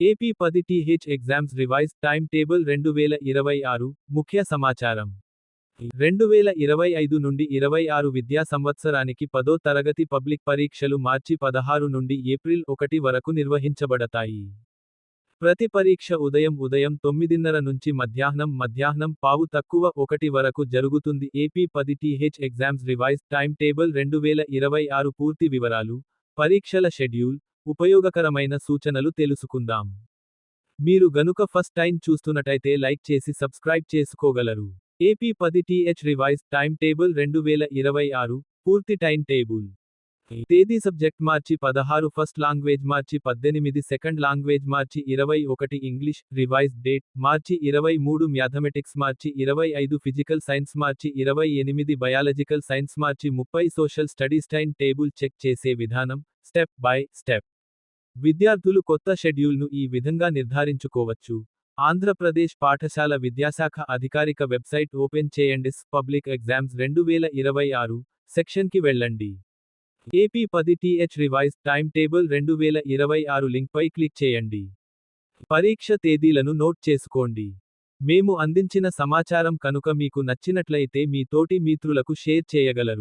AP పది TH exams revise time table రెండు వేల ఇరవై ఆరు ముఖ్య సమాచారం. రెండు వేల ఇరవై ఐదు నుండి ఇరవై ఆరు విద్యా సంవత్సరానికి పదో తరగతి పబ్లిక్ పరీక్షలు మార్చి పదహారు నుండి ఏప్రిల్ ఒకటి వరకు నిర్వహించబడతాయి. ప్రతి పరీక్ష ఉదయం ఉదయం తొమ్మిదిన్నర నుంచి మధ్యాహ్నం మధ్యాహ్నం పావు తక్కువ ఒకటి వరకు జరుగుతుంది. ఏపీ పది TH exams revise time table రెండు వేల ఇరవై ఆరు పూర్తి వివరాలు పరీక్షల షెడ్యూల్ ఉపయోగకరమైన సూచనలు తెలుసుకుందాం. మీరు గనుక ఫస్ట్ టైం చూస్తున్నట్టయితే లైక్ చేసి సబ్స్క్రైబ్ చేసుకోగలరు. ఏపీ పది టీహెచ్ రివైజ్ టైం టేబుల్ రెండు వేల ఇరవై ఆరు పూర్తి టైం టేబుల్. తేదీ సబ్జెక్ట్ మార్చి పదహారు ఫస్ట్ లాంగ్వేజ్ మార్చి పద్దెనిమిది సెకండ్ లాంగ్వేజ్ మార్చి ఇరవై ఒకటి ఇంగ్లీష్ రివైజ్ డేట్ మార్చి ఇరవై మూడు మ్యాథమెటిక్స్ మార్చి ఇరవై ఐదు ఫిజికల్ సైన్స్ మార్చి ఇరవై ఎనిమిది బయాలజికల్ సైన్స్ మార్చి ముప్పై social studies time table check చేసే విధానం స్టెప్ బై స్టెప్ విద్యార్థులు కొత్త షెడ్యూల్ను ఈ విధంగా నిర్ధారించుకోవచ్చు. ఆంధ్రప్రదేశ్ పాఠశాల విద్యాశాఖ అధికారిక వెబ్సైట్ ఓపెన్ చేయండి. పబ్లిక్ ఎగ్జామ్స్ రెండు వేల ఇరవై ఆరు సెక్షన్కి వెళ్ళండి. ఏపీ పది టీహెచ్ రివైజ్ టైమ్ టేబుల్ రెండు వేల ఇరవై ఆరు లింక్పై క్లిక్ చేయండి. పరీక్ష తేదీలను నోట్ చేసుకోండి. మేము అందించిన సమాచారం కనుక మీకు నచ్చినట్లయితే మీ తోటి మిత్రులకు షేర్ చేయగలరు.